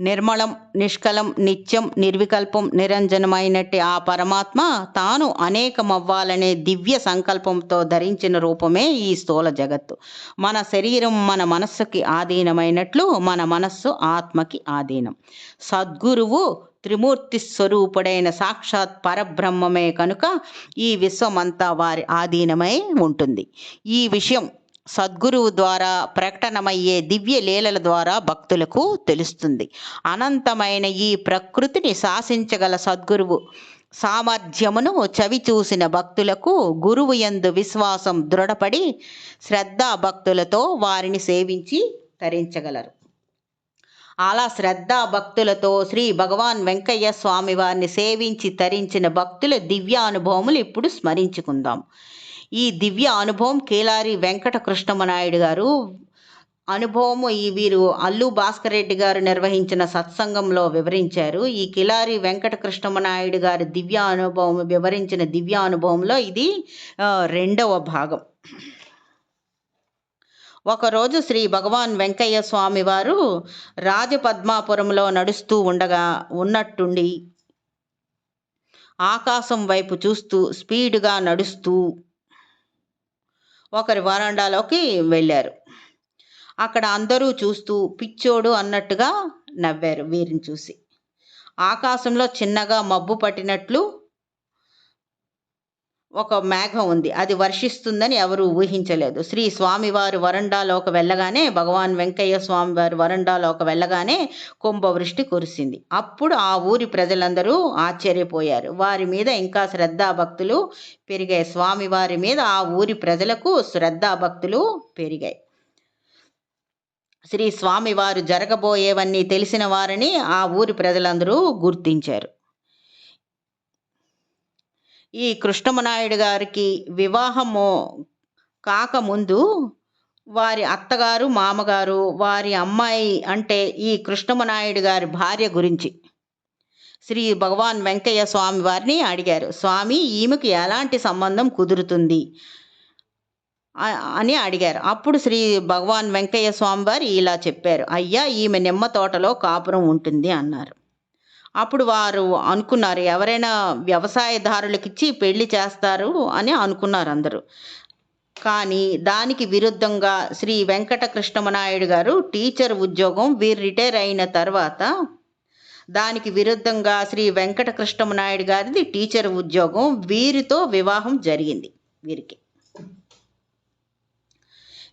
నిర్మలం నిష్కలం నిత్యం నిర్వికల్పం నిరంజనమైనట్టి ఆ పరమాత్మ తాను అనేకమవ్వాలనే దివ్య సంకల్పంతో ధరించిన రూపమే ఈ స్థూల జగత్తు. మన శరీరం మన మనస్సుకి ఆధీనమైనట్లు మన మనస్సు ఆత్మకి ఆధీనం. సద్గురువు త్రిమూర్తి స్వరూపుడైన సాక్షాత్ పరబ్రహ్మమే కనుక ఈ విశ్వమంతా వారి ఆధీనమై ఉంటుంది. ఈ విషయం సద్గురువు ద్వారా ప్రకటనమయ్యే దివ్య లీలల ద్వారా భక్తులకు తెలుస్తుంది. అనంతమైన ఈ ప్రకృతిని శాసించగల సద్గురువు సామర్థ్యమును చవి చూసిన భక్తులకు గురువు యందు విశ్వాసం దృఢపడి శ్రద్ధా భక్తులతో వారిని సేవించి తరించగలరు. అలా శ్రద్ధా భక్తులతో శ్రీ భగవాన్ వెంకయ్య స్వామి వారిని సేవించి తరించిన భక్తుల దివ్యానుభవములు ఇప్పుడు స్మరించుకుందాం. ఈ దివ్య అనుభవం కేలారి వెంకట కృష్ణమనాయుడు గారు. అనుభవము ఈ వీరు అల్లు భాస్కర్ రెడ్డి గారు నిర్వహించిన సత్సంగంలో వివరించారు. ఈ కిలారి వెంకట కృష్ణమనాయుడు గారి దివ్య అనుభవం వివరించిన దివ్య అనుభవంలో ఇది రెండవ భాగం. ఒకరోజు శ్రీ భగవాన్ వెంకయ్య స్వామి వారు రాజపద్మాపురంలో నడుస్తూ ఉండగా ఉన్నట్టుండి ఆకాశం వైపు చూస్తూ స్పీడ్గా నడుస్తూ ఒకరి వరండాలోకి వెళ్ళారు. అక్కడ అందరూ చూస్తూ పిచ్చోడు అన్నట్టుగా నవ్వారు వీరిని చూసి. ఆకాశంలో చిన్నగా మబ్బు పట్టినట్లు ఒక మేఘం ఉంది. అది వర్షిస్తుందని ఎవరు ఊహించలేదు. శ్రీ స్వామివారు వరండాలోకి వెళ్ళగానే భగవాన్ వెంకయ్య స్వామివారి వరండాలోకి వెళ్ళగానే కుంభవృష్టి కురిసింది. అప్పుడు ఆ ఊరి ప్రజలందరూ ఆశ్చర్యపోయారు. వారి మీద ఇంకా శ్రద్ధాభక్తులు పెరిగాయి. స్వామివారి మీద ఆ ఊరి ప్రజలకు శ్రద్ధాభక్తులు పెరిగాయి. శ్రీ స్వామివారు జరగబోయేవన్నీ తెలిసిన వారిని ఆ ఊరి ప్రజలందరూ గుర్తించారు. ఈ కృష్ణమనాయుడు గారికి వివాహము కాకముందు వారి అత్తగారు మామగారు వారి అమ్మాయి అంటే ఈ కృష్ణమనాయుడు గారి భార్య గురించి శ్రీ భగవాన్ వెంకయ్య స్వామి వారిని అడిగారు. స్వామి ఈమెకు ఎలాంటి సంబంధం కుదురుతుంది? అని అడిగారు. అప్పుడు శ్రీ భగవాన్ వెంకయ్య స్వామి వారు ఇలా చెప్పారు. అయ్యా ఈమె నిమ్మ తోటలో కాపురం ఉంటుంది అన్నారు. అప్పుడు వారు అనుకున్నారు ఎవరైనా వ్యవసాయదారులకిచ్చి పెళ్ళి చేస్తారు అని అనుకున్నారు అందరూ. కానీ దానికి విరుద్ధంగా శ్రీ వెంకటకృష్ణమనాయుడు గారు టీచర్ ఉద్యోగం వీరు రిటైర్ అయిన తర్వాత దానికి విరుద్ధంగా శ్రీ వెంకటకృష్ణమనాయుడు గారిది టీచర్ ఉద్యోగం వీరితో వివాహం జరిగింది వీరికి.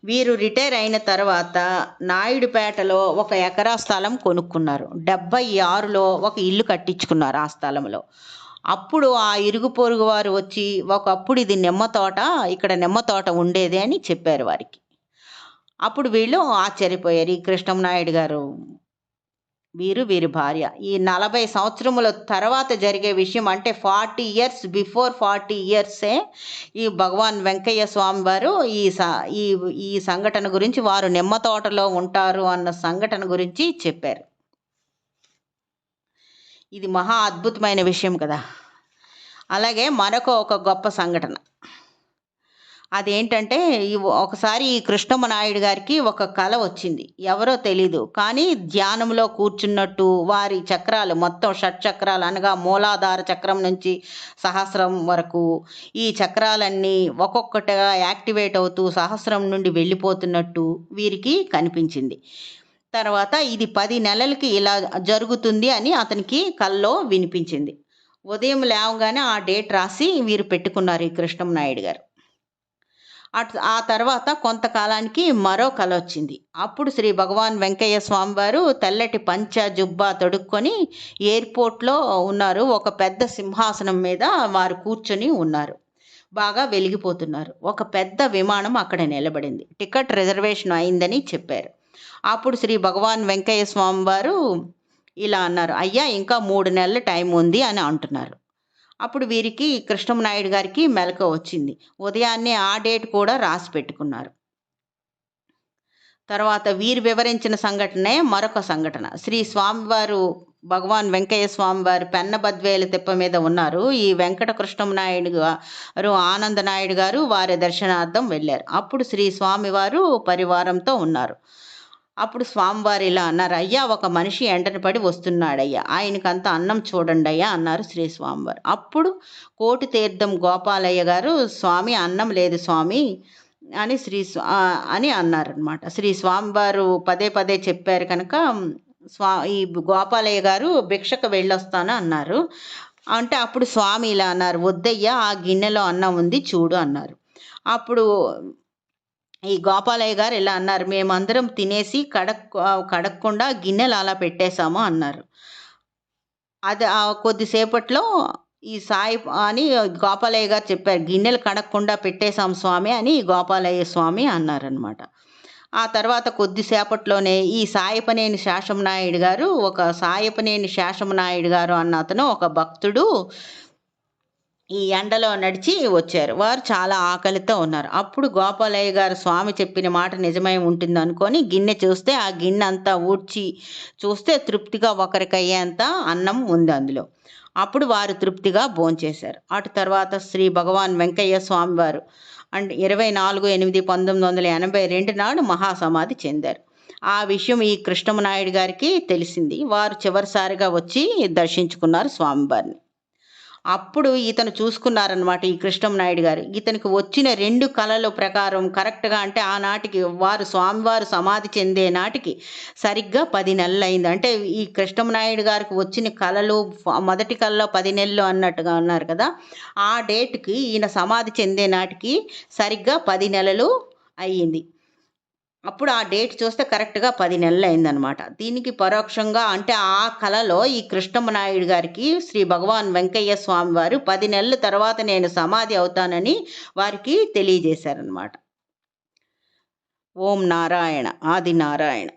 వీరు రిటైర్ అయిన తర్వాత నాయుడుపేటలో ఒక ఎకరా స్థలం కొనుక్కున్నారు. డెబ్బై ఆరులో ఒక ఇల్లు కట్టించుకున్నారు ఆ స్థలంలో. అప్పుడు ఆ ఇరుగు పొరుగు వారు వచ్చి ఒకప్పుడు ఇది నిమ్మ తోట ఇక్కడ నిమ్మ తోట ఉండేది అని చెప్పారు వారికి. అప్పుడు వీళ్ళు ఆశ్చర్యపోయారు. ఈ కృష్ణం నాయుడు గారు వీరు వీరి భార్య. ఈ నలభై సంవత్సరముల తర్వాత జరిగే విషయం అంటే ఫార్టీ ఇయర్స్ బిఫోర్ ఫార్టీ ఇయర్సే ఈ భగవాన్ వెంకయ్య స్వామి వారు ఈ స ఈ ఈ సంఘటన గురించి వారు నిమ్మ తోటలో ఉంటారు అన్న సంఘటన గురించి చెప్పారు. ఇది మహా అద్భుతమైన విషయం కదా. అలాగే మరొక ఒక గొప్ప సంఘటన. అదేంటంటే ఈ ఒకసారి ఈ కృష్ణమ్మ నాయుడు గారికి ఒక కళ వచ్చింది. ఎవరో తెలీదు. కానీ ధ్యానంలో కూర్చున్నట్టు వారి చక్రాలు మొత్తం షట్ చక్రాలు అనగా మూలాధార చక్రం నుంచి సహస్రం వరకు ఈ చక్రాలన్నీ ఒక్కొక్కటిగా యాక్టివేట్ అవుతూ సహస్రం నుండి వెళ్ళిపోతున్నట్టు వీరికి కనిపించింది. తర్వాత ఇది పది నెలలకి ఇలా జరుగుతుంది అని అతనికి కల్లో వినిపించింది. ఉదయం లేవగానే ఆ డేట్ రాసి వీరు పెట్టుకున్నారు ఈ కృష్ణం నాయుడు గారు. ఆ తర్వాత కొంతకాలానికి మరో కళ వచ్చింది. అప్పుడు శ్రీ భగవాన్ వెంకయ్య స్వామివారు తెల్లటి పంచ జుబ్బా తొడుక్కొని ఎయిర్పోర్ట్లో ఉన్నారు. ఒక పెద్ద సింహాసనం మీద వారు కూర్చొని ఉన్నారు. బాగా వెలిగిపోతున్నారు. ఒక పెద్ద విమానం అక్కడ నిలబడింది. టికెట్ రిజర్వేషన్ అయిందని చెప్పారు. అప్పుడు శ్రీ భగవాన్ వెంకయ్య స్వామి వారు ఇలా అన్నారు. అయ్యా ఇంకా మూడు నెలల టైం ఉంది అని అంటున్నారు. అప్పుడు వీరికి కృష్ణమనాయుడు గారికి మెలక వచ్చింది. ఉదయాన్నే ఆ డేట్ కూడా రాసి పెట్టుకున్నారు. తర్వాత వీరు వివరించిన సంఘటనే మరొక సంఘటన. శ్రీ స్వామివారు భగవాన్ వెంకయ్య స్వామి వారు పెన్నబద్వేల తిప్ప మీద ఉన్నారు. ఈ వెంకట కృష్ణమనాయుడు గారు ఆనంద నాయుడు గారు వారి దర్శనార్థం వెళ్ళారు. అప్పుడు శ్రీ స్వామివారు పరివారంతో ఉన్నారు. అప్పుడు స్వామివారు ఇలా అన్నారు అయ్యా ఒక మనిషి ఎంటని పడి వస్తున్నాడయ్యా ఆయనకంత అన్నం చూడండి అయ్యా అన్నారు శ్రీ స్వామివారు. అప్పుడు కోటి తీర్థం గోపాలయ్య గారు స్వామి అన్నం లేదు స్వామి అని శ్రీ స్వా- అని అన్నారనమాట శ్రీ స్వామివారు పదే పదే చెప్పారు కనుక స్వా ఈ గోపాలయ్య గారు భిక్షకు వెళ్ళొస్తాను అన్నారు. అంటే అప్పుడు స్వామి ఇలా అన్నారు వద్దయ్యా ఆ గిన్నెలో అన్నం ఉంది చూడు అన్నారు. అప్పుడు ఈ గోపాలయ్య గారు ఇలా అన్నారు మేమందరం తినేసి కడక్ కడక్కుండా గిన్నెలు అలా పెట్టేశాము అన్నారు. అది ఆ కొద్దిసేపట్లో ఈ సాయి అని గోపాలయ్య గారు చెప్పారు గిన్నెలు కడక్కుండా పెట్టేశాం స్వామి అని గోపాలయ్య స్వామి అన్నారనమాట ఆ తర్వాత కొద్దిసేపట్లోనే ఈ సాయపనేని శేషమనాయుడు గారు ఒక సాయపనేని శేషమనాయుడు గారు అన్న అతను ఒక భక్తుడు ఈ ఎండలో నడిచి వచ్చారు. వారు చాలా ఆకలితో ఉన్నారు. అప్పుడు గోపాలయ్య గారు స్వామి చెప్పిన మాట నిజమై ఉంటుంది అనుకొని గిన్నె చూస్తే ఆ గిన్నె అంతా ఊడ్చి చూస్తే తృప్తిగా ఒకరికయ్యేంత అన్నం ఉంది అందులో. అప్పుడు వారు తృప్తిగా భోంచేశారు. అటు తర్వాత శ్రీ భగవాన్ వెంకయ్య స్వామి వారు అండ్ ఇరవై నాలుగు ఎనిమిది పంతొమ్మిది వందల ఎనభై రెండు నాడు మహాసమాధి చెందారు. ఆ విషయం ఈ కృష్ణమనాయుడు గారికి తెలిసింది. వారు చివరిసారిగా వచ్చి దర్శించుకున్నారు స్వామివారిని. అప్పుడు ఇతను చూసుకున్నారనమాట ఈ కృష్ణమనాయుడు గారు. ఇతనికి వచ్చిన రెండు కళల ప్రకారం కరెక్ట్గా అంటే ఆనాటికి వారు స్వామివారు సమాధి చెందే నాటికి సరిగ్గా పది నెలలు అయింది. అంటే ఈ కృష్ణమనాయుడు గారికి వచ్చిన కళలు మొదటి కళలో పది నెలలు అన్నట్టుగా ఉన్నారు కదా. ఆ డేట్కి ఈయన సమాధి చెందే నాటికి సరిగ్గా పది నెలలు అయ్యింది. అప్పుడు ఆ డేట్ చూస్తే కరెక్ట్గా పది నెలలు అయిందనమాట దీనికి పరోక్షంగా అంటే ఆ కళలో ఈ కృష్ణమనాయుడు గారికి శ్రీ భగవాన్ వెంకయ్య స్వామి వారు పది నెలల తర్వాత నేను సమాధి అవుతానని వారికి తెలియజేశారనమాట. ఓం నారాయణ ఆది నారాయణ.